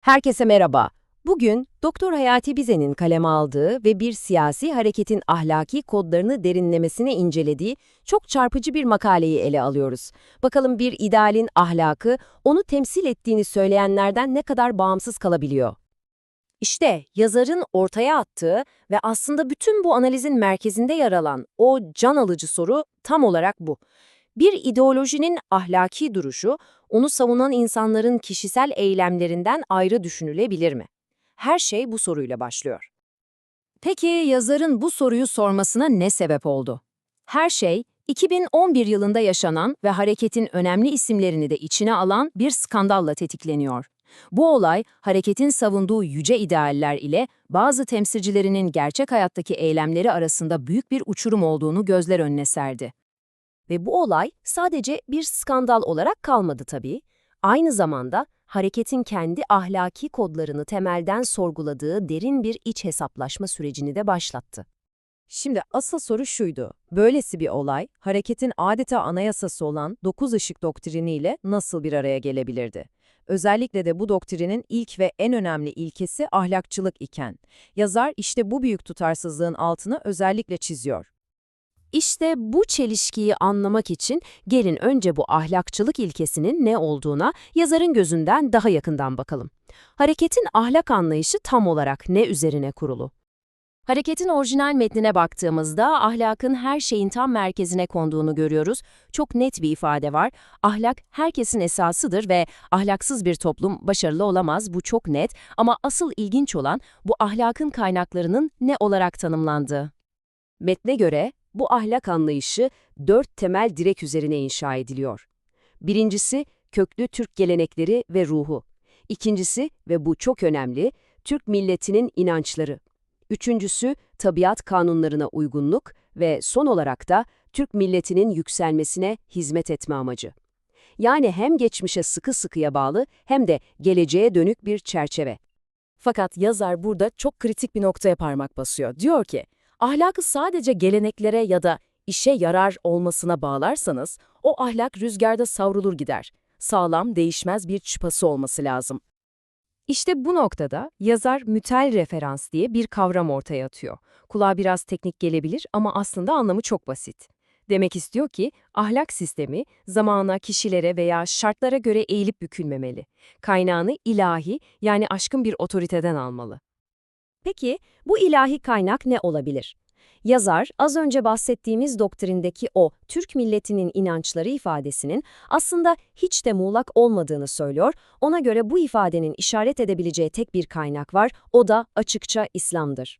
Herkese merhaba. Bugün Doktor Hayati Bize'nin kaleme aldığı ve bir siyasi hareketin ahlaki kodlarını derinlemesine incelediği çok çarpıcı bir makaleyi ele alıyoruz. Bakalım bir idealin ahlakı onu temsil ettiğini söyleyenlerden ne kadar bağımsız kalabiliyor? İşte yazarın ortaya attığı ve aslında bütün bu analizin merkezinde yer alan o can alıcı soru tam olarak bu. Bir ideolojinin ahlaki duruşu, onu savunan insanların kişisel eylemlerinden ayrı düşünülebilir mi? Her şey bu soruyla başlıyor. Peki yazarın bu soruyu sormasına ne sebep oldu? Her şey, 2011 yılında yaşanan ve hareketin önemli isimlerini de içine alan bir skandalla tetikleniyor. Bu olay, hareketin savunduğu yüce idealler ile bazı temsilcilerinin gerçek hayattaki eylemleri arasında büyük bir uçurum olduğunu gözler önüne serdi. Ve bu olay sadece bir skandal olarak kalmadı tabii. Aynı zamanda hareketin kendi ahlaki kodlarını temelden sorguladığı derin bir iç hesaplaşma sürecini de başlattı. Şimdi asıl soru şuydu. Böylesi bir olay, hareketin adeta anayasası olan dokuz ışık doktriniyle nasıl bir araya gelebilirdi? Özellikle de bu doktrinin ilk ve en önemli ilkesi ahlakçılık iken. Yazar işte bu büyük tutarsızlığın altını özellikle çiziyor. İşte bu çelişkiyi anlamak için gelin önce bu ahlakçılık ilkesinin ne olduğuna yazarın gözünden daha yakından bakalım. Hareketin ahlak anlayışı tam olarak ne üzerine kurulu? Hareketin orijinal metnine baktığımızda ahlakın her şeyin tam merkezine konduğunu görüyoruz. Çok net bir ifade var. Ahlak herkesin esasıdır ve ahlaksız bir toplum başarılı olamaz. Bu çok net ama asıl ilginç olan bu ahlakın kaynaklarının ne olarak tanımlandığı. Metne göre bu ahlak anlayışı dört temel direk üzerine inşa ediliyor. Birincisi, köklü Türk gelenekleri ve ruhu. İkincisi, ve bu çok önemli, Türk milletinin inançları. Üçüncüsü, tabiat kanunlarına uygunluk ve son olarak da Türk milletinin yükselmesine hizmet etme amacı. Yani hem geçmişe sıkı sıkıya bağlı hem de geleceğe dönük bir çerçeve. Fakat yazar burada çok kritik bir noktaya parmak basıyor. Diyor ki, Ahlakı sadece geleneklere ya da işe yarar olmasına bağlarsanız, o ahlak rüzgarda savrulur gider. Sağlam, değişmez bir çıpası olması lazım. İşte bu noktada yazar mütel referans diye bir kavram ortaya atıyor. Kulağa biraz teknik gelebilir ama aslında anlamı çok basit. Demek istiyor ki ahlak sistemi zamana, kişilere veya şartlara göre eğilip bükülmemeli. Kaynağını ilahi yani aşkın bir otoriteden almalı. Peki bu ilahi kaynak ne olabilir? Yazar, az önce bahsettiğimiz doktrindeki o Türk milletinin inançları ifadesinin aslında hiç de muğlak olmadığını söylüyor. Ona göre bu ifadenin işaret edebileceği tek bir kaynak var, o da açıkça İslam'dır.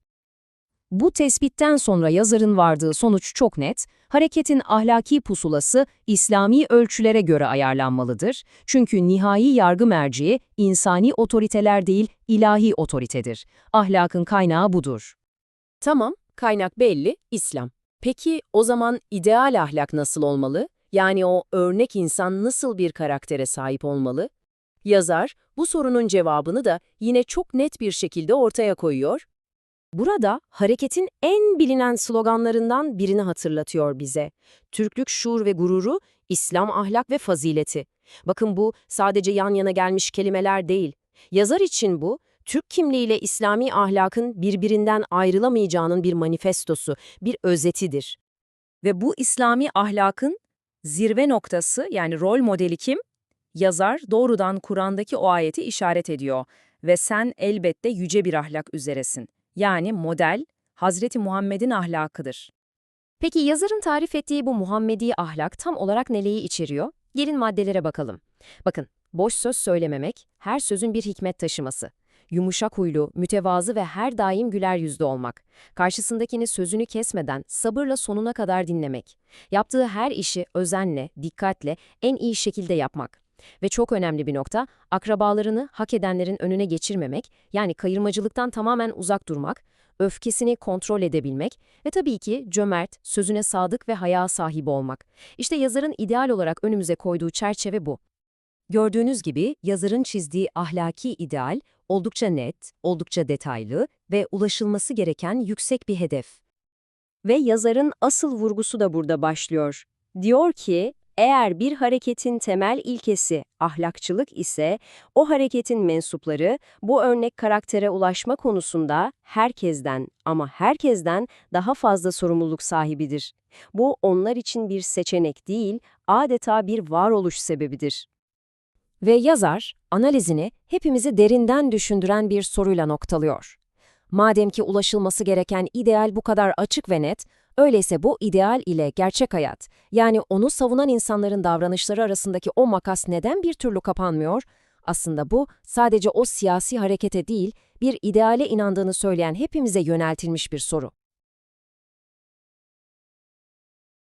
Bu tespitten sonra yazarın vardığı sonuç çok net, hareketin ahlaki pusulası İslami ölçülere göre ayarlanmalıdır. Çünkü nihai yargı merciği insani otoriteler değil, ilahi otoritedir. Ahlakın kaynağı budur. Tamam, kaynak belli, İslam. Peki o zaman ideal ahlak nasıl olmalı? Yani o örnek insan nasıl bir karaktere sahip olmalı? Yazar, bu sorunun cevabını da yine çok net bir şekilde ortaya koyuyor. Burada hareketin en bilinen sloganlarından birini hatırlatıyor bize. Türklük şuur ve gururu, İslam ahlak ve fazileti. Bakın bu sadece yan yana gelmiş kelimeler değil. Yazar için bu, Türk kimliğiyle İslami ahlakın birbirinden ayrılamayacağının bir manifestosu, bir özetidir. Ve bu İslami ahlakın zirve noktası yani rol modeli kim? Yazar doğrudan Kur'an'daki o ayeti işaret ediyor ve sen elbette yüce bir ahlak üzeresin. Yani model, Hazreti Muhammed'in ahlakıdır. Peki yazarın tarif ettiği bu Muhammedi ahlak tam olarak neleyi içeriyor? Gelin maddelere bakalım. Bakın, boş söz söylememek, her sözün bir hikmet taşıması. Yumuşak huylu, mütevazı ve her daim güler yüzlü olmak. Karşısındakini sözünü kesmeden sabırla sonuna kadar dinlemek. Yaptığı her işi özenle, dikkatle, en iyi şekilde yapmak. Ve çok önemli bir nokta, akrabalarını hak edenlerin önüne geçirmemek, yani kayırmacılıktan tamamen uzak durmak, öfkesini kontrol edebilmek ve tabii ki cömert, sözüne sadık ve haya sahibi olmak. İşte yazarın ideal olarak önümüze koyduğu çerçeve bu. Gördüğünüz gibi yazarın çizdiği ahlaki ideal oldukça net, oldukça detaylı ve ulaşılması gereken yüksek bir hedef. Ve yazarın asıl vurgusu da burada başlıyor. Diyor ki, Eğer bir hareketin temel ilkesi ahlakçılık ise, o hareketin mensupları bu örnek karaktere ulaşma konusunda herkesten ama herkesten daha fazla sorumluluk sahibidir. Bu onlar için bir seçenek değil, adeta bir varoluş sebebidir. Ve yazar, analizini hepimizi derinden düşündüren bir soruyla noktalıyor. Madem ki ulaşılması gereken ideal bu kadar açık ve net, öyleyse bu ideal ile gerçek hayat, yani onu savunan insanların davranışları arasındaki o makas neden bir türlü kapanmıyor? Aslında bu, sadece o siyasi harekete değil, bir ideale inandığını söyleyen hepimize yöneltilmiş bir soru.